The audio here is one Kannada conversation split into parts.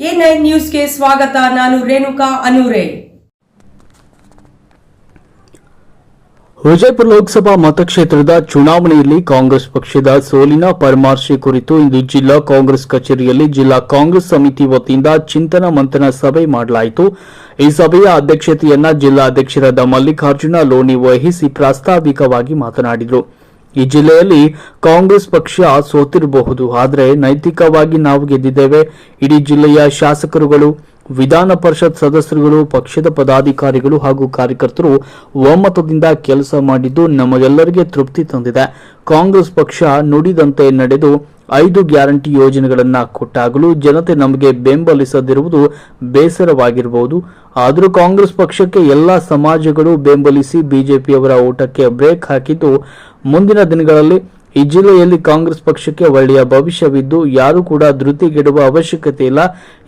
ನೈನ್ ನ್ಯೂಸ್ಗೆ ಸ್ವಾಗತ, ನಾನು ರೇಣುಕಾ ಅನೂರೇ. ವಿಜಯಪುರ ಲೋಕಸಭಾ ಮತಕ್ಷೇತ್ರದ ಚುನಾವಣೆಯಲ್ಲಿ ಕಾಂಗ್ರೆಸ್ ಪಕ್ಷದ ಸೋಲಿನ ಪರಾಮರ್ಶೆ ಕುರಿತು ಇಂದು ಜಿಲ್ಲಾ ಕಾಂಗ್ರೆಸ್ ಕಚೇರಿಯಲ್ಲಿ ಜಿಲ್ಲಾ ಕಾಂಗ್ರೆಸ್ ಸಮಿತಿ ವತಿಯಿಂದ ಚಿಂತನ ಮಂಥನ ಸಭೆ ಮಾಡಲಾಯಿತು. ಈ ಸಭೆಯ ಅಧ್ಯಕ್ಷತೆಯನ್ನ ಜಿಲ್ಲಾ ಅಧ್ಯಕ್ಷರಾದ ಮಲ್ಲಿಕಾರ್ಜುನ ಲೋಣಿ ವಹಿಸಿ ಪ್ರಾಸ್ತಾವಿಕವಾಗಿ ಮಾತನಾಡಿದರು. ಈ ಜಿಲ್ಲೆಯಲ್ಲಿ ಕಾಂಗ್ರೆಸ್ ಪಕ್ಷ ಸೋತಿರಬಹುದು, ಆದರೆ ನೈತಿಕವಾಗಿ ನಾವು ಗೆದ್ದಿದ್ದೇವೆ. ಇಡೀ ಜಿಲ್ಲೆಯ ಶಾಸಕರುಗಳು, ವಿಧಾನ ಪರಿಷತ್ ಸದಸ್ಯರುಗಳು, ಪಕ್ಷದ ಪದಾಧಿಕಾರಿಗಳು ಹಾಗೂ ಕಾರ್ಯಕರ್ತರು ಒಮ್ಮತದಿಂದ ಕೆಲಸ ಮಾಡಿದ್ದು ನಮಗೆಲ್ಲರಿಗೆ ತೃಪ್ತಿ ತಂದಿದೆ. ಕಾಂಗ್ರೆಸ್ ಪಕ್ಷ ನುಡಿದಂತೆ ನಡೆದು ಐದು ಗ್ಯಾರಂಟಿ ಯೋಜನೆಗಳನ್ನು ಕೊಟ್ಟಾಗಲೂ ಜನತೆ ನಮಗೆ ಬೆಂಬಲಿಸದಿರುವುದು ಬೇಸರವಾಗಿರಬಹುದು. ಆದರೂ ಕಾಂಗ್ರೆಸ್ ಪಕ್ಷಕ್ಕೆ ಎಲ್ಲಾ ಸಮಾಜಗಳು ಬೆಂಬಲಿಸಿ ಬಿಜೆಪಿಯವರ ಓಟಕ್ಕೆ ಬ್ರೇಕ್ ಹಾಕಿದ್ದು, ಮುಂದಿನ ದಿನಗಳಲ್ಲಿ ಈ ಜಿಲ್ಲೆಯಲ್ಲಿ ಕಾಂಗ್ರೆಸ್ ಪಕ್ಷಕ್ಕೆ ಒಳ್ಳೆಯ ಭವಿಷ್ಯವಿದ್ದು, ಯಾರು ಕೂಡ ಧೃತಿಗೆಡುವ ಅವಶ್ಯಕತೆ ಇಲ್ಲ.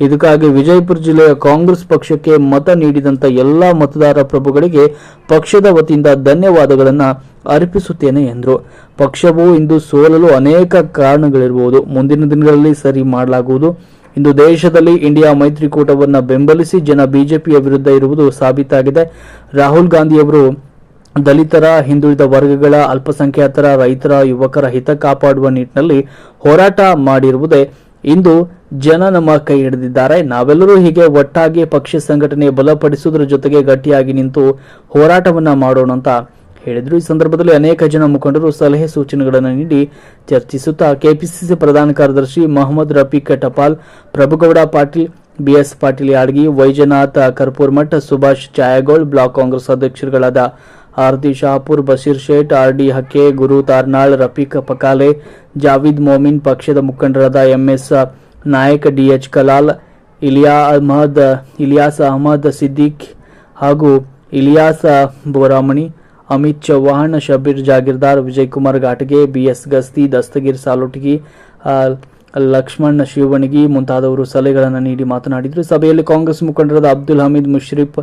ಇದಕ್ಕಾಗಿ ವಿಜಯಪುರ ಜಿಲ್ಲೆಯ ಕಾಂಗ್ರೆಸ್ ಪಕ್ಷಕ್ಕೆ ಮತ ನೀಡಿದಂತ ಎಲ್ಲಾ ಮತದಾರ ಪ್ರಭುಗಳಿಗೆ ಪಕ್ಷದ ವತಿಯಿಂದ ಧನ್ಯವಾದಗಳನ್ನು ಅರ್ಪಿಸುತ್ತೇನೆ ಎಂದರು. ಪಕ್ಷವು ಇಂದು ಸೋಲಲು ಅನೇಕ ಕಾರಣಗಳಿರಬಹುದು ಮುಂದಿನ ದಿನಗಳಲ್ಲಿ ಸರಿ ಮಾಡಲಾಗುವುದು. ಇಂದು ದೇಶದಲ್ಲಿ ಇಂಡಿಯಾ ಮೈತ್ರಿಕೂಟವನ್ನು ಬೆಂಬಲಿಸಿ ಜನ ಬಿಜೆಪಿಯ ವಿರುದ್ಧ ಇರುವುದು ಸಾಬೀತಾಗಿದೆ. ರಾಹುಲ್ ಗಾಂಧಿಯವರು ದಲಿತರ, ಹಿಂದುಳಿದ ವರ್ಗಗಳ, ಅಲ್ಪಸಂಖ್ಯಾತರ, ರೈತರ, ಯುವಕರ ಹಿತ ಕಾಪಾಡುವ ನಿಟ್ಟಿನಲ್ಲಿ ಹೋರಾಟ ಮಾಡಿರುವುದೇ ಇಂದು ಜನ ನಮ್ಮ ಕೈ ಹಿಡಿದಿದ್ದಾರೆ. ನಾವೆಲ್ಲರೂ ಹೀಗೆ ಒಟ್ಟಾಗಿ ಪಕ್ಷ ಸಂಘಟನೆ ಬಲಪಡಿಸುವುದರ ಜೊತೆಗೆ ಗಟ್ಟಿಯಾಗಿ ನಿಂತು ಹೋರಾಟವನ್ನ ಮಾಡೋಣ ಅಂತ ಹೇಳಿದ್ರು. ಈ ಸಂದರ್ಭದಲ್ಲಿ ಅನೇಕ ಜನ ಮುಖಂಡರು ಸಲಹೆ ಸೂಚನೆಗಳನ್ನು ನೀಡಿ ಚರ್ಚಿಸುತ್ತಾ ಕೆಪಿಸಿಸಿ ಪ್ರಧಾನ ಕಾರ್ಯದರ್ಶಿ Mohammad Rafiq Tapal, Prabhugouda Patil, BS Patil Yadgi, Vaijanath Karpurmath Subhash Chhayagol block Congress ಅಧ್ಯಕ್ಷರುಗಳಾದ Arti Shapur, Basheer Shet R D Hakke, Guru Tarnal, Rafiq Pakale, Javeed Momin, ಪಕ್ಷದ ಮುಖಂಡರಾದ ಎಂಎಸ್ ನಾಯಕ್, ಡಿಎಚ್ ಕಲಾಲ್, ಇಲಿಯಾ ಅಹಮದ್, ಇಲಿಯಾಸ್ ಅಹಮದ್ ಸಿದ್ದಿಕ್ ಹಾಗೂ ಇಲಿಯಾಸ್ ಬೋರಾಮಣಿ ಅಮಿತ್ ಚವ್ಹಾಣ್, ಶಬೀರ್ ಜಾಗೀರ್ದಾರ್ ವಿಜಯ್ ಕುಮಾರ್ ಘಾಟಗೆ, ಬಿಎಸ್ ಗಸ್ತಿ, ದಸ್ತಗೀರ್ ಸಾಲೋಟಗಿ ಲಕ್ಷ್ಮಣ್ ಶಿವಣಿಗಿ ಮುಂತಾದವರು ಸಲಹೆಗಳನ್ನು ನೀಡಿ ಮಾತನಾಡಿದರು. ಸಭೆಯಲ್ಲಿ ಕಾಂಗ್ರೆಸ್ ಮುಖಂಡರಾದ ಅಬ್ದುಲ್ ಹಮೀದ್ ಮುಶ್ರೀಫ್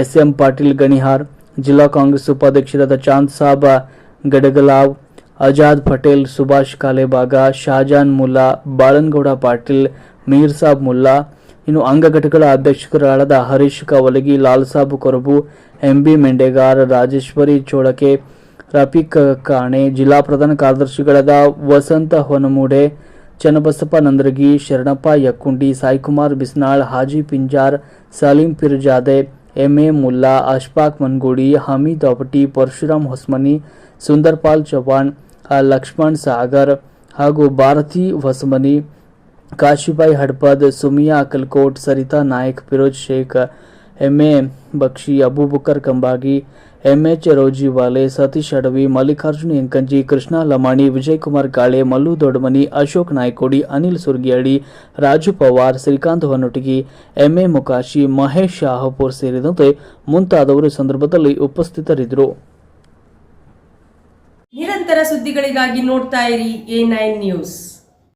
ಎಸ್ ಎಂ ಪಾಟೀಲ್ ಗಣಿಹಾರ್, ಜಿಲ್ಲಾ ಕಾಂಗ್ರೆಸ್ ಉಪಾಧ್ಯಕ್ಷರಾದ ಚಾಂದ್ ಸಾಬ್, ಗಡಗಲಾವ್ ಆಜಾದ್ ಪಟೇಲ್, ಸುಭಾಷ್ ಕಾಲೇಬಾಗ, ಶಾಜಾನ್ ಮುಲ್ಲಾ, ಬಾಳನ್ಗೌಡ ಪಾಟೀಲ್, ಮೀರ್ ಸಾಬ್ ಮುಲ್ಲಾ ಇನ್ನು ಅಂಗಘಟಕಗಳ ಅಧ್ಯಕ್ಷರಾದ ಹರೀಶ್ ಕವಲಗಿ ಲಾಲ್ ಸಾಬ್ ಕೊರಬು, ಎಂಬಿ ಮೆಂಡೆಗಾರ್, ರಾಜೇಶ್ವರಿ ಚೋಳಕೆ ರಫೀಕ್ ಕಾಣೆ, ಜಿಲ್ಲಾ ಪ್ರಧಾನ ಕಾರ್ಯದರ್ಶಿಗಳಾದ ವಸಂತ ಹೊನಮೂಡೆ, ಚನ್ನಬಸಪ್ಪ ನಂದರಗಿ, ಶರಣಪ್ಪ ಯಕ್ಕುಂಡಿ, ಸಾಯಿಕುಮಾರ್ ಬಿಸ್ನಾಳ್, ಹಾಜಿ ಪಿಂಜಾರ್, ಸಲೀಂ ಪಿರ್ಜಾದೆ ಎಂಎ ಮುಲ್ಲಾ, ಅಶ್ಫಾಕ್ ಮನ್ಗೂಡಿ, ಹಮೀದ್ ಅವಟಿ ಪರಶುರಾಮ್ ಹೊಸ್ಮನಿ, ಸುಂದರ್ಪಾಲ್ ಚೌಹಾಣ್ ಲಕ್ಷ್ಮಣ್ ಸಾಗರ್ ಹಾಗೂ Bharati Hosamani Kashibai Hadapad Sumiya Akkalkot, Sarita Nayak, Firoz Shaikh, A Bakshi Abubakar Kambagi, M H Rojiwale, Satish Adavi, Mallikarjuna Enkanji, Krishna Lamani, Vijaykumar Kale, Mallu Doddamani Ashok Naikodi, Anil Surgiyadi Raju Pawar, Srikanth Honnotagi M A Mukashi, Mahesh Shahapur ಸೇರಿದಂತೆ ಮುಂತಾದವರು ಸಂದರ್ಭದಲ್ಲಿ ಉಪಸ್ಥಿತರಿದ್ದರು. ನಿರಂತರ ಸುದ್ದಿಗಳಿಗಾಗಿ ನೋಡ್ತಾ ಇರಿ ಎ ನೈನ್ ನ್ಯೂಸ್.